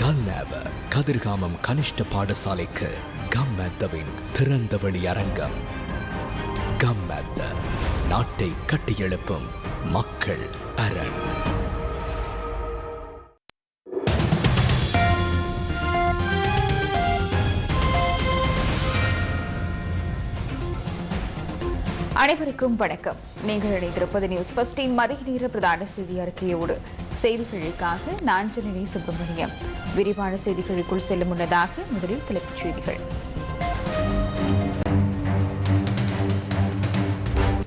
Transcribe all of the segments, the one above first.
கல்நேவ கதிர்காமம் கனிஷ்ட பாடசாலைக்கு கம்மத்தவின் திறந்தவெளி அரங்கம். கம்மத்த நாட்டை கட்டியெழுப்பும் மக்கள் அரண். அனைவருக்கும் வணக்கம். நீங்கள் இணைந்திருப்பது நியூஸ் ஃபர்ஸ்டின் மதிய நேர பிரதான செய்தி அறிக்கையோடு செய்திகளுக்காக நான் ஜனனி சுப்பிரமணியம். விரிவான செய்திகளுக்குள் செல்லும் முன்னதாக முதலில் தலைப்புச் செய்திகள்.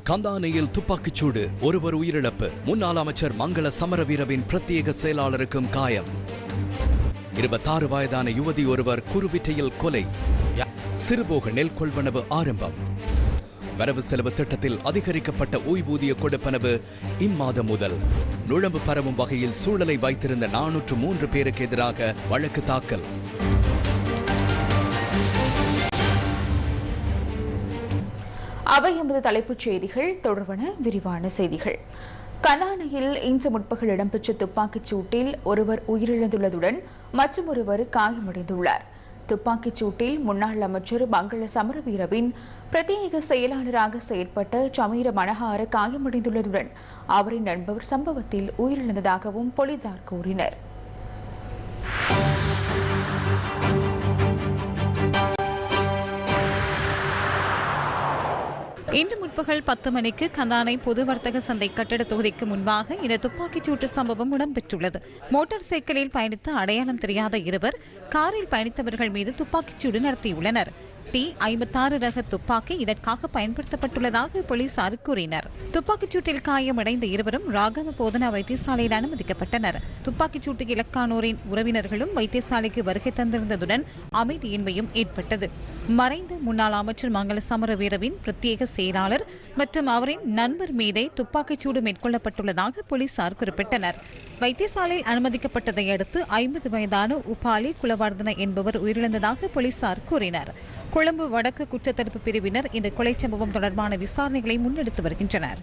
கந்தானையில் துப்பாக்கிச்சூடு ஒருவர் உயிரிழப்பு. முன்னாள் அமைச்சர் மங்கள சமரவீரவின் பிரத்யேக செயலாளருக்கும் காயம். இருபத்தாறு வயதான யுவதி ஒருவர் குருவிட்டையில் கொலை. சிறுபோக நெல் கொள்வனவு ஆரம்பம். வரவு செலவு திட்டத்தில் அதிகரிக்கப்பட்ட ஓய்வூதிய கொடுப்பனவு இம்மாதம் முதல். நுழம்பு பரவும் வகையில் சூழலை வைத்திருந்த நானூற்று மூன்று பேருக்கு எதிராக வழக்கு தாக்கல். அவை எமது தலைப்புச் செய்திகள் தொடர்பான விரிவான செய்திகள். கலானையில் இன்று முற்பகல் இடம்பெற்ற துப்பாக்கிச் சூட்டில் ஒருவர் உயிரிழந்துள்ளதுடன் மற்றொருவர் காயமடைந்துள்ளார். துப்பாக்கிச் சூட்டில் முன்னாள் அமைச்சர் மங்கள சமரவீரவின் பிரத்யேக செயலாளராக செயற்பட்ட சமீர மனஹார காயமடைந்துள்ளதுடன் அவரின் நண்பர் சம்பவத்தில் உயிரிழந்ததாகவும் போலீசார் கூறினர். இன்று முற்பகல் பத்து மணிக்கு கந்தானை பொது வர்த்தக சந்தை கட்டட தொகுதிக்கு முன்பாக இந்த துப்பாக்கிச் சூட்டு சம்பவம் இடம்பெற்றுள்ளது. மோட்டார் சைக்கிளில் பயணித்த அடையாளம் தெரியாத இருவர் காரில் பயணித்தவர்கள் மீது துப்பாக்கிச் சூடு நடத்தியுள்ளனர். டி ஐம்பத்தாறு ரக துப்பாக்கி இதற்காக பயன்படுத்தப்பட்டுள்ளதாக போலீசார் கூறினர். துப்பாக்கிச் சூட்டில் காயமடைந்த இருவரும் ராகவ போதனா வைத்தியசாலையில் அனுமதிக்கப்பட்டனர். துப்பாக்கிச் சூட்டு இலக்கானோரின் உறவினர்களும் வைத்தியசாலைக்கு வருகை தந்திருந்ததுடன் அமைதியின்மையும் ஏற்பட்டது. மறைந்த முன்னாள் அமைச்சர் மங்கள சமரவீரவின் பிரத்யேக செயலாளர் மற்றும் அவரின் நண்பர் மீதே துப்பாக்கிச் சூடு மேற்கொள்ளப்பட்டுள்ளதாக போலீசார் குறிப்பிட்டனர். வைத்தியசாலையில் அனுமதிக்கப்பட்டதை அடுத்து ஐம்பது வயதான உபாலி குலவர்தன என்பவர் உயிரிழந்ததாக போலீசார் கூறினர். கொழும்பு வடக்கு குற்றத்தடுப்பு பிரிவினர் இந்த கொலை சம்பவம் தொடர்பான விசாரணைகளை முன்னெடுத்து வருகின்றனர்.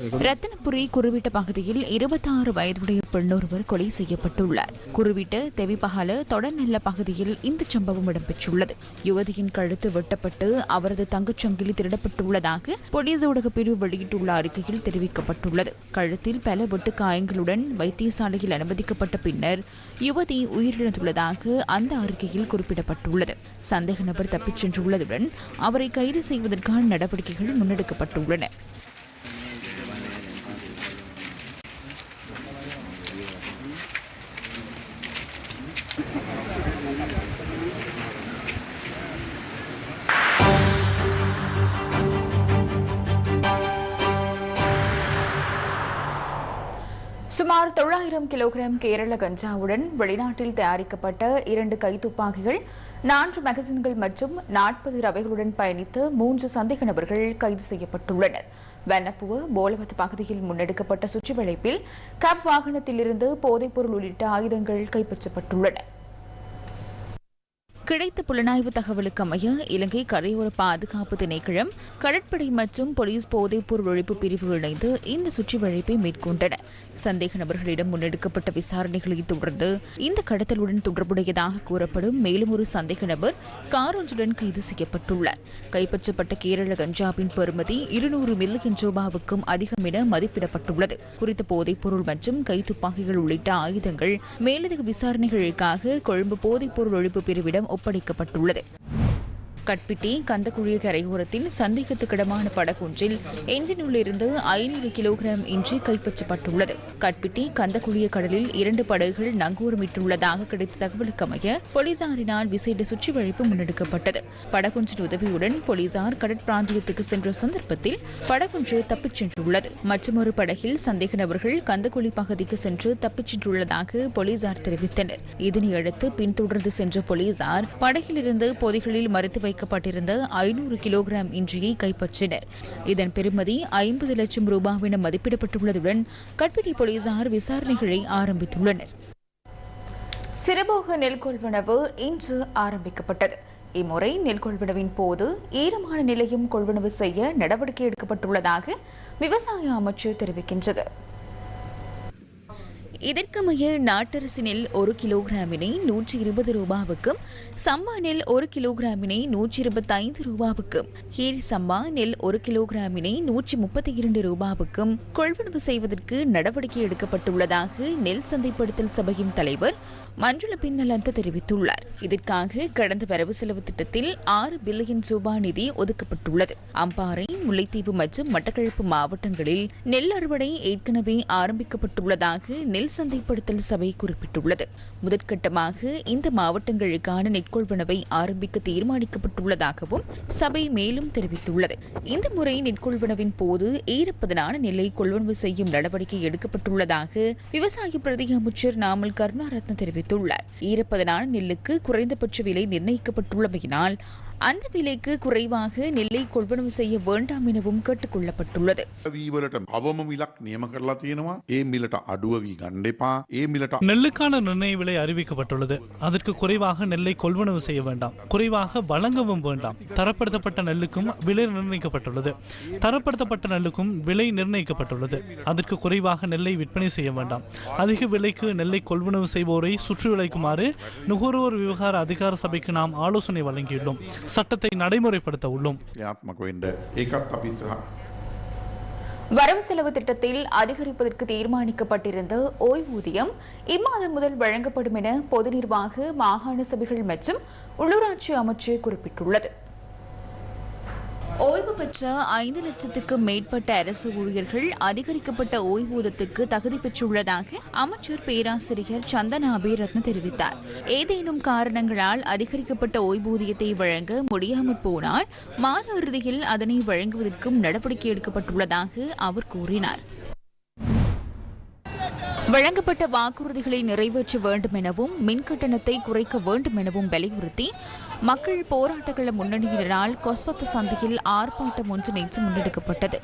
ரத்தனபுரி குருவிட்ட பகுதியில் இருபத்தாறு வயதுடைய பெண்ணொருவர் கொலை செய்யப்பட்டுள்ளார். குருவிட்ட தெவிபகல தொடர்நெல்ல பகுதியில் இந்த சம்பவம் இடம்பெற்றுள்ளது. யுவதியின் கழுத்து வெட்டப்பட்டு அவரது தங்கச்சங்கிலி திருடப்பட்டுள்ளதாக போலீஸ் ஊடக பிரிவு வெளியிட்டுள்ள அறிக்கையில் தெரிவிக்கப்பட்டுள்ளது. கழுத்தில் பல வெட்டு காயங்களுடன் வைத்தியசாலையில் அனுமதிக்கப்பட்ட பின்னர் யுவதி உயிரிழந்துள்ளதாக அந்த அறிக்கையில் குறிப்பிடப்பட்டுள்ளது. சந்தேக நபர் தப்பிச் சென்றுள்ளதுடன் அவரை கைது செய்வதற்கான நடவடிக்கைகள் முன்னெடுக்கப்பட்டுள்ளன. சுமார் தொள்ளாயிரம் கிலோகிராம் கேரள கஞ்சாவுடன் வெளிநாட்டில் தயாரிக்கப்பட்ட இரண்டு கைத்துப்பாக்கிகள் நான்கு மேகசின்கள் மற்றும் நாற்பது ரவைகளுடன் பயணித்த மூன்று சந்தேக நபர்கள் கைது செய்யப்பட்டுள்ளனர். வன்னப்புவ போலவத் பகுதியில் முன்னெடுக்கப்பட்ட சுற்றுவளைப்பில் கப் வாகனத்திலிருந்து போதைப்பொருள் உள்ளிட்ட ஆயுதங்கள் கைப்பற்றப்பட்டுள்ளன. கிடைத்த புலனாய்வு தகவலுக்கு அமைய இலங்கை கரையோர பாதுகாப்பு திணைக்களம் கடற்படை மற்றும் போலீஸ் போதைப்பொருள் ஒழிப்பு பிரிவு இணைந்து இந்த சுற்றிவழைப்பை மேற்கொண்டன. சந்தேக நபர்களிடம் முன்னெடுக்கப்பட்ட விசாரணைகளை தொடர்ந்து இந்த கடத்தலுடன் தொடர்புடையதாக கூறப்படும் மேலும் ஒரு சந்தேக நபர் கார் ஒன்றுடன் கைது செய்யப்பட்டுள்ளார். கைப்பற்றப்பட்ட கேரள கஞ்சாவின் பெறுமதி இருநூறு மில்லியன் ரூபாவுக்கும் அதிகம் என மதிப்பிடப்பட்டுள்ளது. குறித்த போதைப்பொருள் மற்றும் கைத்துப்பாக்கிகள் உள்ளிட்ட ஆயுதங்கள் மேலதிக விசாரணைகளுக்காக கொழும்பு போதைப்பொருள் ஒழிப்பு பிரிவிடம் ஒப்படைக்கப்பட்டுள்ளது கட்பிட்டி கந்தக்குழி கரையோரத்தில் சந்தேகத்துக்கிடமான படகொன்றில் எஞ்சினுள் இருந்து ஐநூறு கிலோகிராம் இன்றி கைப்பற்றப்பட்டுள்ளது. கட்பிட்டி கந்தக்குழிய கடலில் இரண்டு படகுகள் நங்கூரமிட்டுள்ளதாக கிடைத்த தகவலுக்கு அமைய போலீசாரினால் விசேட சுற்றிவளைப்பு முன்னெடுக்கப்பட்டது. படகொன்றின் உதவியுடன் போலீசார் கடற்பிராந்தியத்துக்கு சென்ற சந்தர்ப்பத்தில் படகொன்று தப்பிச் சென்றுள்ளது. மற்றொரு படகில் சந்தேக நபர்கள் கந்தக்குழி பகுதிக்கு சென்று தப்பிச் சென்றுள்ளதாக போலீசார் தெரிவித்தனர். இதனையடுத்து பின்தொடர்ந்து சென்ற போலீசார் படகிலிருந்து பொதிகளில் மறைத்து வைக்கப்பட்டிருந்த ஐநூறு கிலோகிராம் இன்றியை கைப்பற்றினர். இதன் பெறுமதி ஐம்பது லட்சம் ரூபாவென மதிப்பிடப்பட்டுள்ளதுடன் கட்பிடி போலீசார் விசாரணைகளை ஆரம்பித்துள்ளனர். சிறுபோக நெல் கொள்வனவு இன்று ஆரம்பிக்கப்பட்டது. இம்முறை நெல் கொள்வனவின் போது ஈரமான நிலையும் கொள்வனவு செய்ய நடவடிக்கை எடுக்கப்பட்டுள்ளதாக விவசாய அமைச்சு தெரிவிக்கின்றது. இதற்கமைய நாட்டரசினில் நெல் ஒரு கிலோகிராமினை நூற்றி இருபது ரூபாவுக்கும் சம்பா நெல் ஒரு கிலோகிராமினை நூற்றி இருபத்தைந்து ரூபாவுக்கும் ஹீர் சம்பா நெல் ஒரு கிலோகிராமினை நூற்றி முப்பத்தி இரண்டு ரூபாவுக்கும் கொள்வனவு செய்வதற்கு நடவடிக்கை எடுக்கப்பட்டுள்ளதாக நெல் சந்தைப்படுத்தல் சபையின் தலைவர் மஞ்சுள பின்னலந்த தெரிவித்துள்ளார். இதற்காக கடந்த வரவு செலவு திட்டத்தில் ஆறு பில்லியன் ரூபாய் நிதி ஒதுக்கப்பட்டுள்ளது. அம்பாறை முல்லைத்தீவு மற்றும் மட்டக்களப்பு மாவட்டங்களில் நெல் அறுவடை ஏற்கனவே ஆரம்பிக்கப்பட்டுள்ளதாக நெல் சந்தைப்படுத்தல் சபை குறிப்பிட்டுள்ளது. முதற்கட்டமாக இந்த மாவட்டங்களுக்கான நெற்கொள்வனவை ஆரம்பிக்க தீர்மானிக்கப்பட்டுள்ளதாகவும் சபை மேலும் தெரிவித்துள்ளது. இந்த முறை நெற்கொள்வனவின் போது ஈரப்பதனான நெல்லை கொள்வனவு செய்யும் நடவடிக்கை எடுக்கப்பட்டுள்ளதாக விவசாய பிரதி அமைச்சர் நாமல் கருணாரத்ன தெரிவித்துள்ளார். ஈரப்பதனான நெல்லுக்கு குறைந்தபட்ச விலை நிர்ணயிக்கப்பட்டுள்ளமையினால் அந்த விலைக்கு குறைவாக நெல்லை கொள்வனவு செய்ய வேண்டாம் எனவும் கேட்டுக்கொள்ளப்பட்டுள்ளது. நெல்லுக்கான நிர்ணய விலை அறிவிக்கப்பட்டுள்ளது. அதற்கு குறைவாக நெல்லை கொள்வனவு செய்ய வேண்டாம். குறைவாக வழங்கவும் வேண்டாம். தரப்படுத்தப்பட்ட நெல்லுக்கும் விலை நிர்ணயிக்கப்பட்டுள்ளது. தரப்படுத்தப்பட்ட நெல்லுக்கும் விலை நிர்ணயிக்கப்பட்டுள்ளது. அதற்கு குறைவாக நெல்லை விற்பனை செய்ய வேண்டாம். அதிக விலைக்கு நெல்லை கொள்வனவு செய்வோரை சுற்றி விளைக்குமாறு நுகர்வோர் விவகார அதிகார சபைக்கு நாம் ஆலோசனை வழங்கியுள்ளோம். சட்டத்தை நடைமுறைப்படுத்த உள்ளோம். வரவு செலவு திட்டத்தில் அதிகரிப்பதற்கு தீர்மானிக்கப்பட்டிருந்த ஓய்வூதியம் இம்மாதம் முதல் வழங்கப்படும் என பொது நிர்வாக மாகாண சபைகள் மற்றும் உள்ளூராட்சி அமைச்சு குறிப்பிட்டுள்ளது பெற்ற ஐந்து லட்சத்துக்கும் மேற்பட்ட அரசு ஊழியர்கள் அதிகரிக்கப்பட்ட ஓய்வூதியத்துக்கு தகுதி பெற்றுள்ளதாக அமைச்சர் பேராசிரியர் சந்தன அபிரத்ன தெரிவித்தார். ஏதேனும் காரணங்களால் அதிகரிக்கப்பட்ட ஓய்வூதியத்தை வழங்க முடியாமற் போனால் மாத இறுதியில் அதனை வழங்குவதற்கும் நடவடிக்கை எடுக்கப்பட்டுள்ளதாக அவர் கூறினார். வழங்கப்பட்ட வாக்குறுதிகளை நிறைவேற்ற வேண்டும் எனவும் மின் கட்டணத்தை குறைக்க வேண்டும் எனவும் வலியுறுத்தி மக்கள் போராட்டங்கள முன்னணியினரால் கொஸ்வத்து சந்தையில் ஆர்ப்பாட்டம் ஒன்று நேற்று முன்னெடுக்கப்பட்டது.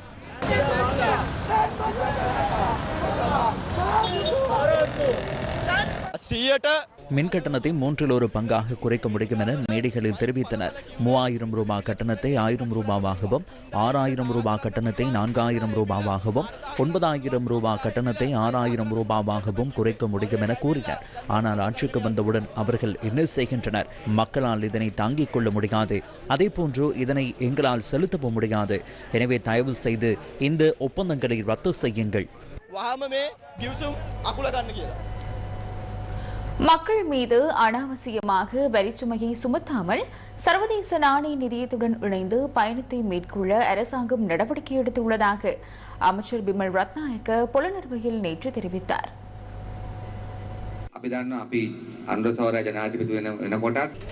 மின் கட்டணத்தை மூன்றில் ஒரு பங்காக குறைக்க முடியும் என மேடைகளில் தெரிவித்தனர் மூவாயிரம் ரூபாய் கட்டணத்தை ஆயிரம் ரூபாவாகவும் ஆறாயிரம் ரூபாய் கட்டணத்தை நான்காயிரம் ரூபாவாகவும் ஒன்பதாயிரம் ரூபாய் கட்டணத்தை ஆறாயிரம் ரூபாவாகவும் குறைக்க முடியும் என கூறினர் ஆனால் ஆட்சிக்கு வந்தவுடன் அவர்கள் என்ன செய்கின்றனர் மக்களால் இதனை தாங்கிக் கொள்ள முடியாது அதே போன்று இதனை எங்களால் செலுத்தவும் முடியாது எனவே தயவு செய்து இந்த ஒப்பந்தங்களை ரத்து செய்யுங்கள் වහම මේ ගිවසුම් අකුල ගන්න කියලා. மக்கள் மீது அனாவசியமாக வரிச்சுமையை சுமத்தாமல் சர்வதேச நாணய நிதியத்துடன் இணைந்து பயணத்தை மேற்கொள்ள அரசாங்கம் நடவடிக்கை எடுத்துள்ளதாக அமைச்சர் பிமல் ரத்நாயக்க புலனர்வையில் நேற்று தெரிவித்தார்.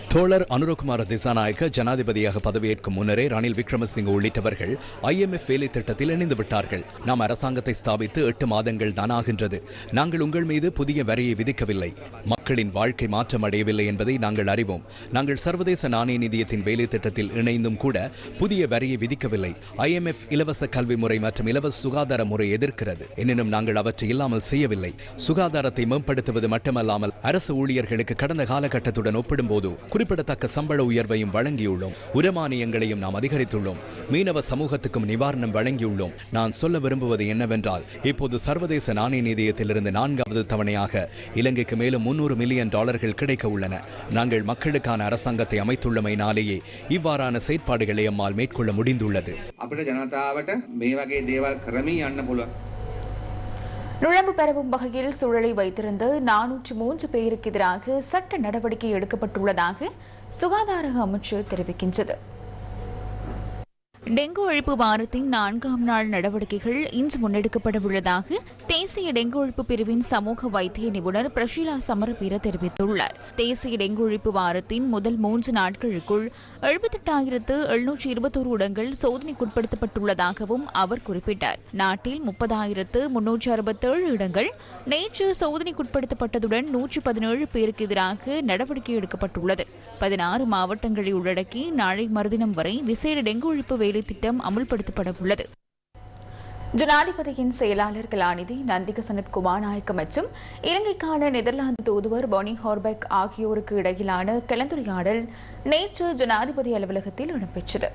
தோழர் அனுரகுமார திசாநாயக்க ஜனாதிபதியாக பதவியேற்கும் முன்னரே ரணில் விக்ரமசிங்க உள்ளிட்டவர்கள் ஐஎம்எஃப் வேலை திட்டத்தில் இணைந்து விட்டார்கள். நாம் அரசாங்கத்தை ஸ்தாபித்து எட்டு மாதங்கள் தான் ஆகின்றது. நாங்கள் உங்கள் மீது புதிய வரியை விதிக்கவில்லை. மக்களின் வாழ்க்கை மாற்றம் அடையவில்லை என்பதை நாங்கள் அறிவோம். நாங்கள் சர்வதேச நாணய நிதியத்தின் வேலை திட்டத்தில் இணைந்தும் கூட புதிய வரியை விதிக்கவில்லை. ஐஎம்எஃப் இலவச கல்வி முறை மற்றும் இலவச சுகாதார முறை எதிர்க்கிறது. எனினும் நாங்கள் அவற்றை இல்லாமல் செய்யவில்லை. சுகாதாரத்தை மேம்படுத்துவது மட்டுமல்லாமல் அரசு ஊழியர் ஊழியர்களுக்கு கடந்த காலகட்டத்துடன் ஒப்பிடும்போது குறிப்பிடத்தக்க சம்பள உயர்வையும் வழங்கியுள்ளோம். உரமானியங்களையும் நாம் அதிகரித்துள்ளோம். மீனவ சமூகத்துக்கும் நிவாரணம் வழங்கியுள்ளோம். நான் சொல்ல விரும்புவது என்னவென்றால் இப்போது சர்வதேச நாணய நிதியத்திலிருந்து நான்காவது தவணையாக இலங்கைக்கு மேலும் முன்னூறு மில்லியன் டாலர்கள் கிடைக்க உள்ளன. நாங்கள் மக்களுக்கான அரசாங்கத்தை அமைத்துள்ளமையினாலேயே இவ்வாறான செயற்பாடுகளை அம்மால் மேற்கொள்ள முடிந்துள்ளது. நுழம்பு பரவும் வகையில் சூழலை வைத்திருந்த நானூற்று மூன்று பேருக்கு எதிராக சட்ட நடவடிக்கை எடுக்கப்பட்டுள்ளதாக சுகாதார அமைச்சு தெரிவிக்கின்றது. டெங்கு ஒழிப்பு வாரத்தின் நான்காம் நாள் நடவடிக்கைகள் இன்று முன்னெடுக்கப்பட உள்ளதாக தேசிய டெங்கு ஒழிப்பு பிரிவின் சமூக வைத்திய நிபுணர் பிரஷீலா சமரவீர தெரிவித்துள்ளார். தேசிய டெங்கு ஒழிப்பு வாரத்தின் முதல் மூன்று நாட்களுக்குள் எழுபத்தெட்டாயிரத்து எழுநூற்றி இருபத்தோரு இடங்கள் சோதனைக்குட்படுத்தப்பட்டுள்ளதாகவும் அவர் குறிப்பிட்டார். நாட்டில் முப்பதாயிரத்து முன்னூற்றி அறுபத்தேழு இடங்கள் நேற்று சோதனைக்குட்படுத்தப்பட்டதுடன் நூற்றி பதினேழு பேருக்கு எதிராக நடவடிக்கை எடுக்கப்பட்டுள்ளது. பதினாறு மாவட்டங்களை உள்ளடக்கி நாளை மறுதினம் வரை விசேட டெங்கு ஒழிப்பு வேலை திட்டம் அமுல்படுத்தப்பட உள்ளது ஜனாதிபதியின் செயலாளர் கலாநிதி நந்திக சனத் குமாநாயக்க மற்றும் இலங்கைக்கான நெதர்லாந்து தூதுவர் பொனி ஹார்பெக் ஆகியோருக்கு இடையிலான கலந்துரையாடல் நேற்று ஜனாதிபதி அலுவலகத்தில் இடம்பெற்றது.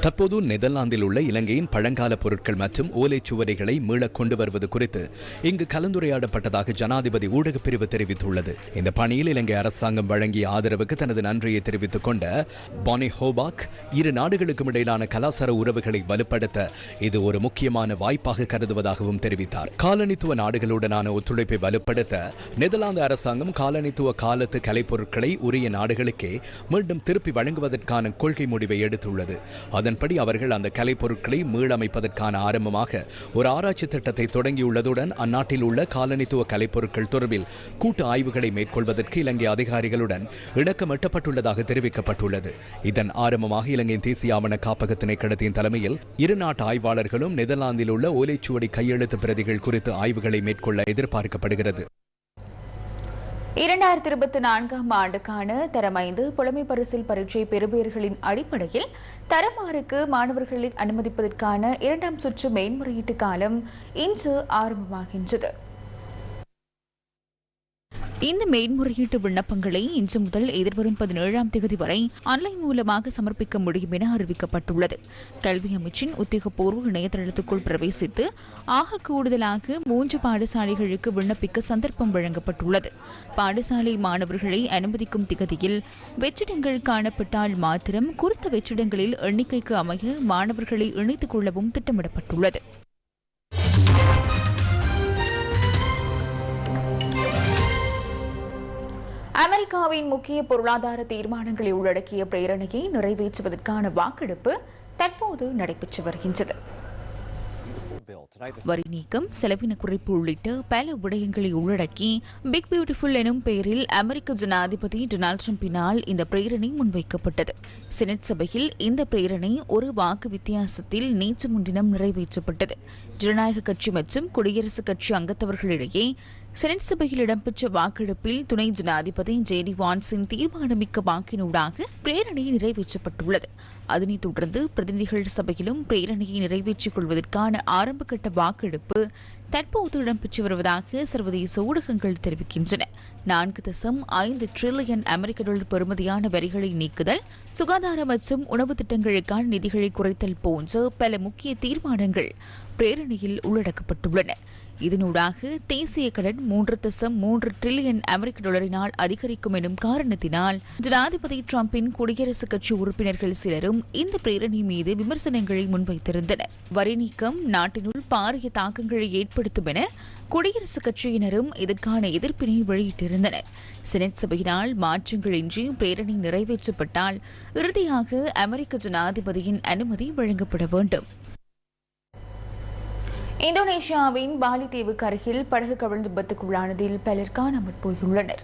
தற்போது நெதர்லாந்தில் உள்ள இலங்கையின் பழங்கால பொருட்கள் மற்றும் ஓலைச்சுவடிகளை மீள கொண்டு வருவது குறித்து இங்கு கலந்துரையாடப்பட்டதாக ஜனாதிபதி ஊடகப் பிரிவு தெரிவித்துள்ளது. இந்த பணியில் இலங்கை அரசாங்கம் வழங்கிய ஆதரவுக்கு தனது நன்றியை தெரிவித்துக் கொண்ட பானி ஹோபாக் இரு நாடுகளுக்கும் இடையிலான கலாச்சார உறவுகளை வலுப்படுத்த இது ஒரு முக்கியமான வாய்ப்பாக கருதுவதாகவும் தெரிவித்தார். காலனித்துவ நாடுகளுடனான ஒத்துழைப்பை வலுப்படுத்த நெதர்லாந்து அரசாங்கம் காலனித்துவ காலத்து கலைப்பொருட்களை உரிய நாடுகளுக்கே மீண்டும் திருப்பி வழங்குவதற்கான கொள்கை முடிவை எடுத்துள்ளது. அதன்படி அவர்கள் அந்த கலைப்பொருட்களை மீளமைப்பதற்கான ஆரம்பமாக ஒரு ஆராய்ச்சி திட்டத்தை தொடங்கியுள்ளதுடன் அந்நாட்டில் உள்ள காலனித்துவ கலைப்பொருட்கள் தொடர்பில் கூட்டு ஆய்வுகளை மேற்கொள்வதற்கு இலங்கை அதிகாரிகளுடன் இணக்கம் எட்டப்பட்டுள்ளதாக தெரிவிக்கப்பட்டுள்ளது. இதன் ஆரம்பமாக இலங்கையின் தேசிய ஆவண காப்பக திணைக்களத்தின் தலைமையில் இரு நாட்டு ஆய்வாளர்களும் நெதர்லாந்தில் உள்ள ஓலைச்சுவடி கையெழுத்து பிரதிகள் குறித்து ஆய்வுகளை மேற்கொள்ள எதிர்பார்க்கப்படுகிறது. இரண்டாயிரத்தி இருபத்தி நான்காம் ஆண்டுக்கான தரமைந்து புலமை பரிசில் பரீட்சை பெறுபேறுகளின் அடிப்படையில் தரமாறுக்கு மாணவர்களை அனுமதிப்பதற்கான இரண்டாம் சுற்று மேன்முறையீட்டு காலம் இன்று ஆரம்பமாகின்றது. இந்த மேன்முறையீட்டு விண்ணப்பங்களை இன்று முதல் எதிர்வரும் பதினேழாம் தேதி வரை ஆன்லைன் மூலமாக சமர்ப்பிக்க முடியும் என அறிவிக்கப்பட்டுள்ளது. கல்வி அமைச்சின் உத்தியோகபூர்வ இணையதளத்துக்குள் பிரவேசித்து ஆக கூடுதலாக மூன்று பாடசாலைகளுக்கு விண்ணப்பிக்க சந்தர்ப்பம் வழங்கப்பட்டுள்ளது. பாடசாலை மாணவர்களை அனுமதிக்கும் திகதியில் வெற்றிடங்கள் காணப்பட்டால் மாத்திரம் குறித்த வெற்றிடங்களில் எண்ணிக்கைக்கு அமைய மாணவர்களை இணைத்துக் கொள்ளவும் திட்டமிடப்பட்டுள்ளது. அமெரிக்காவின் முக்கிய பொருளாதார தீர்மானங்களை உள்ளடக்கிய பிரேரணையை நிறைவேற்றுவதற்கான வாக்கெடுப்பு தற்போது நடைபெற்று வருகின்றது. வரி நீக்கம் செலவின குறைப்பு உள்ளிட்ட பல விடயங்களை உள்ளடக்கி பிக் பியூட்டிஃபுல் எனும் பெயரில் அமெரிக்க ஜனாதிபதி டொனால்டு டிரம்பினால் இந்த பிரேரணை முன்வைக்கப்பட்டது. செனட் சபையில் இந்த பிரேரணை ஒரு வாக்கு வித்தியாசத்தில் நேற்று முன்தினம் நிறைவேற்றப்பட்டது. ஜனநாயக கட்சி மற்றும் குடியரசுக் கட்சி அங்கத்தவர்களிடையே செனட் சபையில் இடம்பெற்ற வாக்கெடுப்பில் துணை ஜனாதிபதி ஜேடி வான்சின் தீர்மானமிக்க வாக்கினூடாக பிரேரணை நிறைவேற்றப்பட்டுள்ளது. அதனைத் தொடர்ந்து பிரதிநிதிகள் சபையிலும் பிரேரணையை நிறைவேற்றிக் கொள்வதற்கான ஆரம்பகட்ட வாக்கெடுப்பு தற்போது இடம்பெற்று வருவதாக சர்வதேச ஊடகங்கள் தெரிவிக்கின்றன. நான்கு தசம் ஐந்து டிரில்லியன் அமெரிக்க டாலர் பெறுமதியான வரிகளை நீக்குதல் சுகாதார மற்றும் உணவு திட்டங்களுக்கான நிதிகளை குறைத்தல் போன்ற பல முக்கிய தீர்மானங்கள் பிரேரணையில் உள்ளடக்கப்பட்டுள்ளன. இதனூடாக தேசிய கடன் மூன்று தசம் மூன்று டிரில்லியன் அமெரிக்க டாலரினால் அதிகரிக்கும் எனும் காரணத்தினால் ஜனாதிபதி டிரம்பின் குடியரசுக் கட்சி உறுப்பினர்கள் சிலரும் இந்த பிரேரணை மீது விமர்சனங்களை முன்வைத்திருந்தனர். வரி நீக்கம் நாட்டினுள் பாரிய தாக்கங்களை ஏற்படுத்தும் என குடியரசுக் கட்சியினரும் இதற்கான எதிர்ப்பினை வெளியிட்டிருந்தனர். செனட் சபையினால் மாற்றங்களின்றி பிரேரணை நிறைவேற்றப்பட்டால் இறுதியாக அமெரிக்க ஜனாதிபதியின் அனுமதி வழங்கப்பட வேண்டும். இந்தோனேஷியாவின் பாலிதீவுக்கு அருகில் படகு கவிழ்ந்து விபத்துக்குள்ளானதில் பலர் காணாமற் போயுள்ளனர்.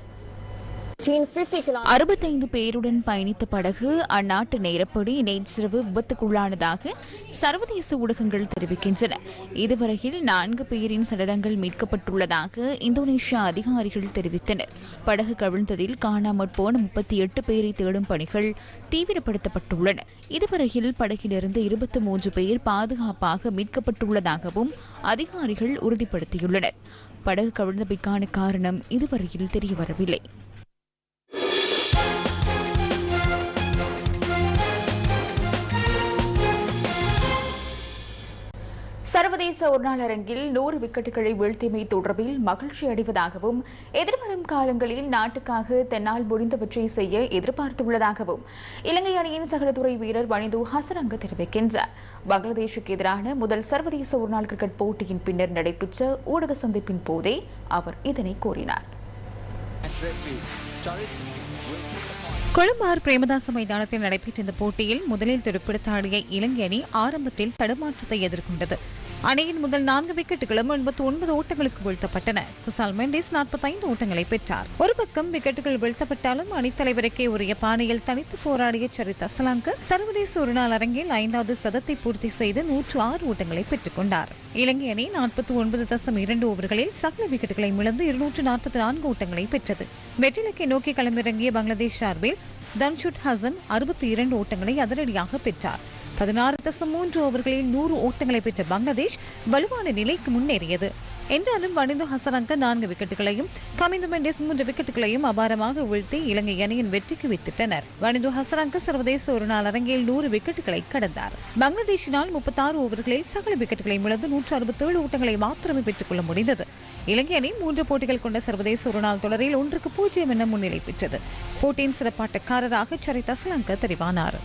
அறுபத்தைந்து பேருடன் பயணித்த படகு அந்நாட்டு நேரப்படி நேற்றிரவு விபத்துக்குள்ளானதாக சர்வதேச ஊடகங்கள் தெரிவிக்கின்றன. இதுவரையில் நான்கு பேரின் சடலங்கள் மீட்கப்பட்டுள்ளதாக இந்தோனேஷியா அதிகாரிகள் தெரிவித்தனர். படகு கவிழ்ந்ததில் காணாமற் போன முப்பத்தி எட்டு பேரை தேடும் பணிகள் தீவிரப்படுத்தப்பட்டுள்ளன. இதுவரையில் படகிலிருந்து இருபத்தி மூன்று பேர் பாதுகாப்பாக மீட்கப்பட்டுள்ளதாகவும் அதிகாரிகள் உறுதிப்படுத்தியுள்ளனர். படகு கவிழ்ந்தமைக்கான காரணம் இதுவரையில் தெரியவரவில்லை. சர்வதேச ஒருநாள் அரங்கில் நூறு விக்கெட்டுகளை வீழ்த்தியமை தொடர்பில் மகிழ்ச்சி அடைவதாகவும் எதிர்வரும் காலங்களில் நாட்டுக்காக தன்னால் முடிந்தவற்றை செய்ய எதிர்பார்த்துள்ளதாகவும் இலங்கை அணியின் சகலத்துறை வீரர் வனிது ஹசரங்க தெரிவிக்கின்றார். பங்களாதேஷுக்கு எதிரான முதல் சர்வதேச ஒருநாள் கிரிக்கெட் போட்டியின் பின்னர் நடைபெற்ற ஊடக சந்திப்பின் போதே அவர் இதனை கூறினார். கொழும்பார் பிரேமதாச மைதானத்தில் நடைபெற்ற இந்த போட்டியில் முதலில் துடுப்பிடித்தாடிய இலங்கை அணி ஆரம்பத்தில் தடுமாற்றத்தை எதிர்கொண்டது. அணியின் முதல் நான்கு விக்கெட்டுகளும் எண்பத்தி ஒன்பது ஓட்டங்களுக்கு வீழ்த்தப்பட்டன. குசால் மெண்டிஸ் நாற்பத்தைந்து ஓட்டங்களை பெற்றார். ஒரு பக்கம் விக்கெட்டுகள் வீழ்த்தப்பட்டாலும் அணித்தலைவருக்கே உரிய பாணியில் தனித்து போராடிய சரித் அசலாங்க சர்வதேச ஒருநாள் அரங்கில் ஐந்தாவது சதத்தை பூர்த்தி செய்து நூற்று ஆறு ஓட்டங்களை பெற்றுக் கொண்டார். இலங்கை அணி நாற்பத்தி ஒன்பது தசம் இரண்டு ஓவர்களில் சகல விக்கெட்டுகளை இழந்து இருநூற்று நாற்பத்தி நான்கு ஓட்டங்களை பெற்றது. வெற்றிலக்கை நோக்கி களமிறங்கிய பங்களாதேஷ் சார்பில் தன்ஷுட் ஹசன் அறுபத்தி இரண்டு ஓட்டங்களை அதிரடியாக பெற்றார். பதினாறு தசம் மூன்று ஓவர்களில் நூறு ஓட்டங்களை பெற்ற பங்களாதேஷ் வலுவான நிலைக்கு முன்னேறியது. என்றாலும் வனிந்து ஹசரங்க நான்கு விக்கெட்டுகளையும் கமிந்து மெண்டிஸ் மூன்று விக்கெட்டுகளையும் அபாரமாக வீழ்த்தி இலங்கை அணியின் வெற்றிக்கு வித்திட்டனர். வனிந்து ஹசரங்க சர்வதேச ஒரு நாள் அரங்கில் நூறு விக்கெட்டுகளை கடந்தார். பங்களாதேஷினால் முப்பத்தாறு ஓவர்களில் சகல விக்கெட்டுகளை இழந்து நூற்று அறுபத்தேழு ஓட்டங்களை மாத்திரமே பெற்றுக் கொள்ள முடிந்தது. இலங்கை அணி மூன்று போட்டிகள் கொண்ட சர்வதேச ஒருநாள் தொடரில் ஒன்றுக்கு பூஜ்ஜியம் என முன்னிலை பெற்றது. போட்டியின் சிறப்பாட்டக்காரராக சரித் அஸ்லங்க தெரிவானார்.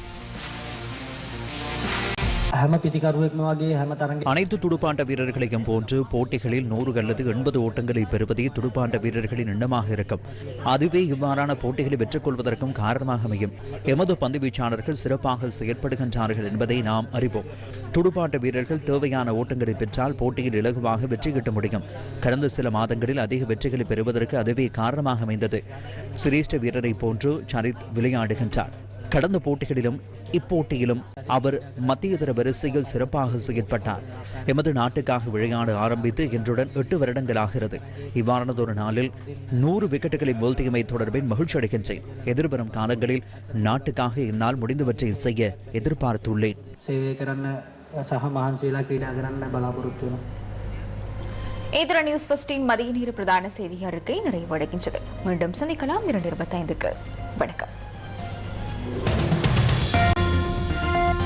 அனைத்து துடுப்பாட்ட வீரர்களையும் போன்று போட்டிகளில் நூறு அல்லது எண்பது ஓட்டங்களை பெறுவதே துடுப்பாட்ட வீரர்களின் எண்ணமாக இருக்கும். அதுவே இவ்வாறான போட்டிகளை வெற்றிக் கொள்வதற்கும் காரணமாக அமையும். எமது பந்து வீச்சாளர்கள் சிறப்பாக செயற்படுகின்றார்கள் என்பதை நாம் அறிவோம். துடுப்பாட்ட வீரர்கள் தேவையான ஓட்டங்களை பெற்றால் போட்டியில் இலகுவாக வெற்றி கிட்ட முடியும். கடந்த சில மாதங்களில் அதிக வெற்றிகளை பெறுவதற்கு அதுவே காரணமாக அமைந்தது. சிரேஷ்ட வீரரை போன்று சரித் விளையாடுகின்றார். கடந்த போட்டிகளிலும் இப்போட்டியிலும் அவர் மத்தியதர வரிசையில் சிறப்பாக செயல்பட்டார். எமது நாட்டுக்காக விளையாட ஆரம்பித்து இன்றுடன் எட்டு வருடங்கள் ஆகிறது இவ்வாறானதொரு நாளில் நூறு விக்கெட்டுகளை வீழ்த்தியமை தொடர்பில் மகிழ்ச்சி அடைகின்றேன். எதிர்வரும் காலங்களில் நாட்டுக்காக என்னால் முடிந்தவற்றை செய்ய எதிர்பார்த்துள்ளேன். ஏதர நியூஸ் பஸ்டின் மதிய நீர் பிரதான செய்தி அறிக்கை நிறைவடைகின்றது. மீண்டும் சந்திக்கலாம் இரண்டு இருபத்தைந்துக்கு. வணக்கம். Thank you.